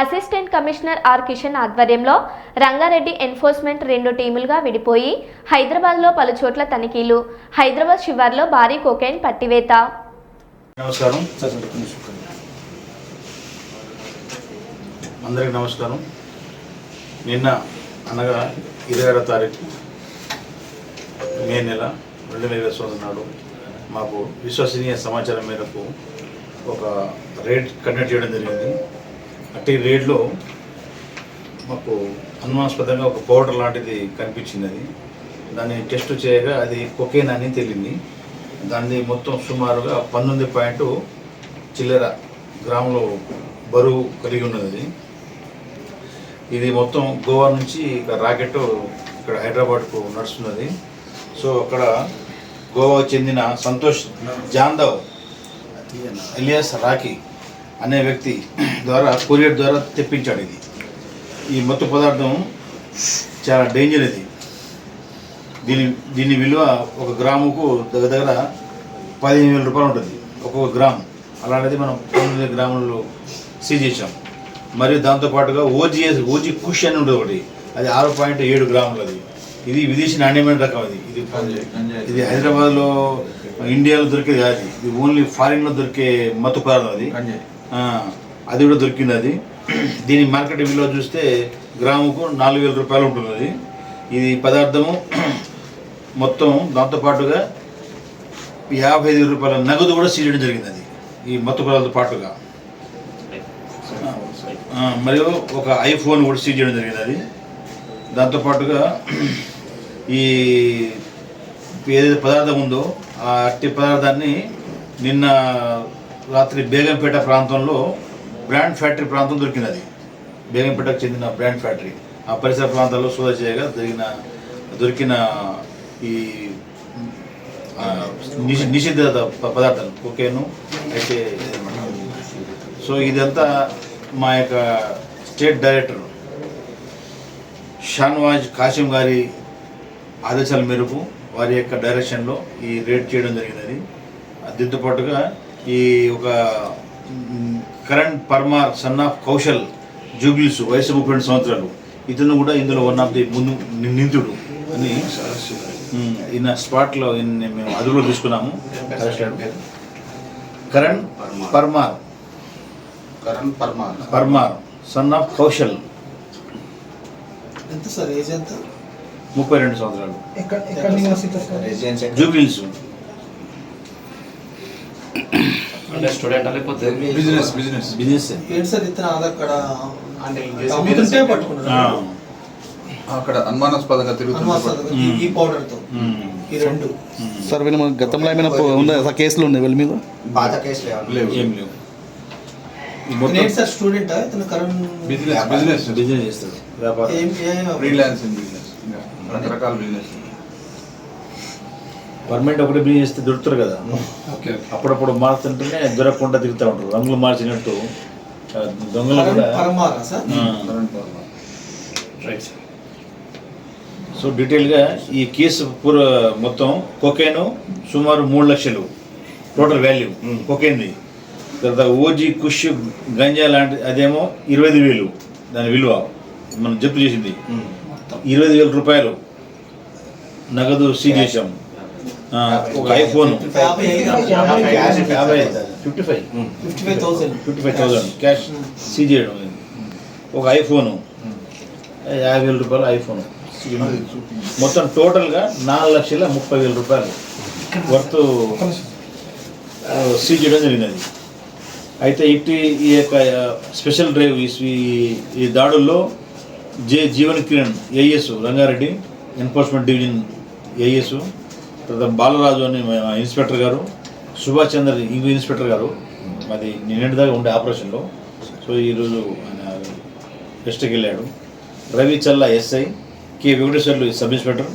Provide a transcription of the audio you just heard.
Assistant commissioner are Kishan ఆధ్వర్యంలో Rangareddy enforcement రెండు టీములుగా విడిపోయి హైదరాబాద్లో పలు చోట్ల తనిఖీలు హైదరాబాద్ శివార్లో భారీ కోకైన్ పట్టివేత. నమస్కారం. అందరికి నమస్కారం. నిన్న అనగా ఇరవై ఆరో తారీఖు మే నెల రెండు వేల ఇరవై సంవత్సరం నాడు మాకు విశ్వసనీయ సమాచారం మేరకు ఒక రేడ్ కండక్ట్ చేయడం జరిగింది. అట్టి రేడ్లో మాకు అనుమానాస్పదంగా ఒక పౌడర్ లాంటిది కనిపించింది అది. దాన్ని టెస్ట్ చేయగా అది కొకేన్ అని తేలింది. దాన్ని మొత్తం సుమారుగా పంతొమ్మిది పాయింట్ చిల్లర గ్రాములు బరువు కలిగి ఉన్నది. ఇది మొత్తం గోవా నుంచి ఇక రాకెట్ ఇక్కడ హైదరాబాద్కు నడుస్తున్నది. సో అక్కడ గోవా చెందిన సంతోష్ జాందవ్ ఎలియాస్ రాకీ అనే వ్యక్తి ద్వారా కొరియర్ ద్వారా తెప్పించాడు ఇది. ఈ మత్తు పదార్థం చాలా డేంజర్ ఇది. దీని దీని విలువ ఒక గ్రాముకు దగ్గర దగ్గర పదిహేను వేల రూపాయలు ఉంటుంది. ఒక్కొక్క గ్రామ్. అలాంటిది మనం తొమ్మిది గ్రాములు సీజ్ చేసాం మరియు దాంతోపాటుగా ఓజిఎస్ ఓజీ కుష్ అని ఉంటుంది ఒకటి. అది ఆరు పాయింట్ ఏడు గ్రాములు అది. ఇది విదేశీ నాణ్యమైన రకం అది. ఇది ఇది హైదరాబాద్లో ఇండియాలో దొరికేది కాదు. ఇది ఓన్లీ ఫారిన్లో దొరికే మత్తు పదార్థం అది. అది కూడా దొరికింది అది. దీని మార్కెట్ విలువ చూస్తే గ్రాముకు నాలుగు వేల రూపాయలు ఉంటుంది అది ఇది పదార్థము మొత్తం దాంతోపాటుగా యాభై ఐదు రూపాయల నగదు కూడా సీజ్ జరిగింది అది ఈ మత్తు పదార్థంతో పాటుగా. మరియు ఒక ఐఫోన్ కూడా సీజ్ చేయడం జరిగింది అది. దాంతోపాటుగా ఈ ఏదైతే పదార్థం ఉందో ఆ అట్టి పదార్థాన్ని నిన్న రాత్రి బేగంపేట ప్రాంతంలో బ్రాండ్ ఫ్యాక్టరీ ప్రాంతం దొరికింది అది బేగంపేటకు చెందిన బ్రాండ్ ఫ్యాక్టరీ. ఆ పరిసర ప్రాంతాల్లో సోదా చేయగా జరిగిన దొరికిన ఈ నిషి- నిషిద్ధ ప- పదార్థాలు కోకేను అయితే సో ఇదంతా మా యొక్క స్టేట్ డైరెక్టర్ షాన్వాజ్ కాసిం గారి ఆదేశాల మేరకు వారి యొక్క డైరెక్షన్లో ఈ రేడ్ చేయడం జరిగినది. దీంతో పాటుగా ఈ ఒక కరణ్ పర్మార్ సన్ ఆఫ్ కౌశల్ జూబ్లీస్ వయసు ముప్పై రెండు సంవత్సరాలు. ఇతను కూడా ఇందులో వన్ ఆఫ్ ది ముందు నిందితుడు అని ఈయన స్పాట్లో మేము అదుపులో తీసుకున్నాము. Karan Parmar. Karan Parmar. Parmar son of Kaushal. ఎంత సార్ ఏజ్ ఎంత? ముప్పై రెండు సంవత్సరాలు? జూబ్లీస్. అంటే స్టూడెంట్ లేకపోతే బిజినెస్ బిజినెస్ బిజినెస్ ఏంటి సార్ ఇతను అక్కడ అంటే అమ్ముతుంటే. అక్కడ అనుమానాస్పదంగా అనుమానాస్పదంగా ఈ- పౌడర్తో. ఈ రెండు. సార్ వీళ్ళ మన గతంలో ఏమైనా ఉందా? కేసులు ఉన్నాయి వీళ్ళ మీద? పాత కేసులు లేవు. ఏం లేవు. సార్ స్టూడెంట్ ఇతను కరణ్ బిజినెస్ బిజినెస్ బిజినెస్ చేస్తాడు. ఫ్రీలాన్సింగ్ బిజినెస్ రకరకాల బిజినెస్ పర్మనెంట్ ఒకటి బిజినెస్ చేస్తే దొరుకుతారు కదా. ఓకే అప్పుడప్పుడు మారుతుంటేనే దొరకకుండా తిరుగుతూ ఉంటారు. రంగులు మార్చినట్టు. దొంగలు కూడా. పరమారా సార్? ఆ, కరణ్ పర్మార్. రైట్ సో డీటెయిల్గా ఈ కేసు పూర్వ మొత్తం కొకేను సుమారు మూడు లక్షలు. టోటల్ వాల్యూ కొకేన్ది తర్వాత ఓజీ కుష్ గంజా లాంటి అదేమో ఇరవై ఐదు వేలు. దాని విలువ మనం జప్తు చేసింది. ఇరవై ఐదు వేల రూపాయలు. నగదు సీజ్ ఒక iPhone. Fifty five. Fifty five thousand. Fifty five thousand. Cash seize చేయడం. ఒక ఐఫోను. యాభై వేల రూపాయలు ఐఫోన్. మొత్తం టోటల్గా నాలుగు లక్షల ముప్పై వేల రూపాయలు. వర్త్ సీజ్ చేయడం జరిగినది. అయితే ఇట్టి ఈ యొక్క స్పెషల్ డ్రైవ్ ఈ ఈ- ఈ దాడుల్లో J Jeevan Kiran AS Rangareddy enforcement division AS తర్వాత బాలరాజు అని ఇన్స్పెక్టర్ గారు సుభాష్ చంద్ర ఇంకో ఇన్స్పెక్టర్ గారు. అది నిన్నటి దాకా ఉండే ఆపరేషన్లో. సో ఈరోజు ఆయన రెస్ట్కి వెళ్ళాడు. Ravi Challa SI K Venkateswarlu sub inspector.